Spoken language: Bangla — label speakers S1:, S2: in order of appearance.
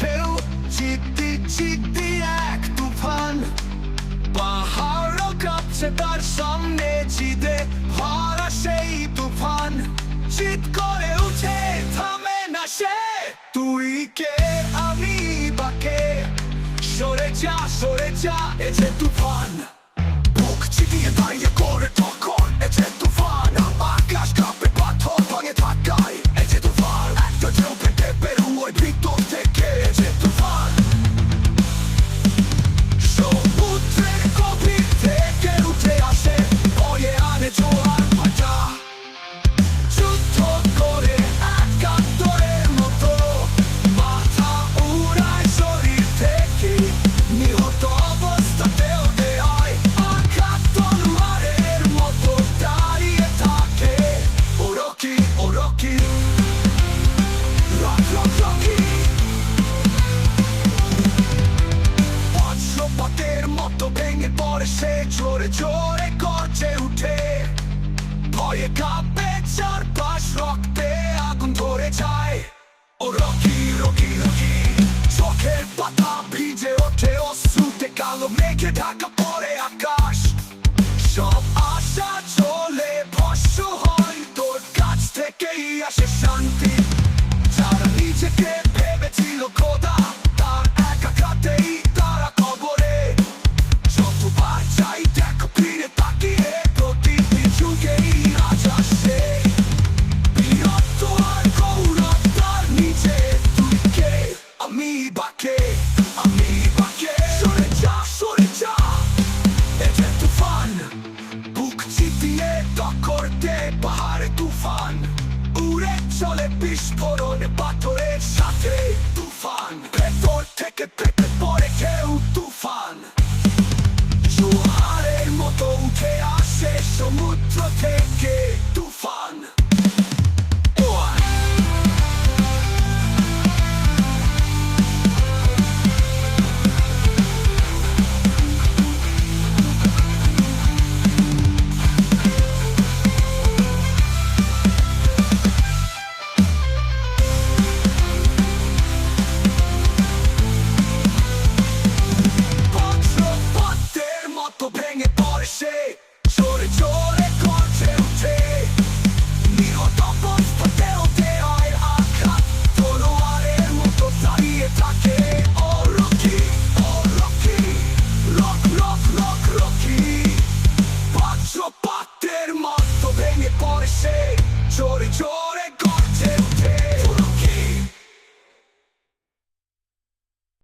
S1: ঢেউ চিত্তি চিত্তি এক তুফান। পাহাড়ও কাঁপছে তার সামনে চিত করে উঠে, থামে না সে। তুই কে? আমি বাকে সরে যা সরে যা। এ যে তুফান, বুক চিতিয়ে দাঁড়িয়ে করে তখন কাঁপে চারপাশ রক্তে আগুন ধরে যায় আকাশ। সব আশা চলে ভস্য হয়, তোর কাছ থেকেই আসে শান্তি। যারা নিজেকে ভেবেছিল খোদা বাকে আমি বাকে সরে যা সরে যা। এটা তুফান, বুক চিতিয়ে টক্করতে পাহাড়ে তুফান। উড়ে চলে বিস্ফোরণে পাথরের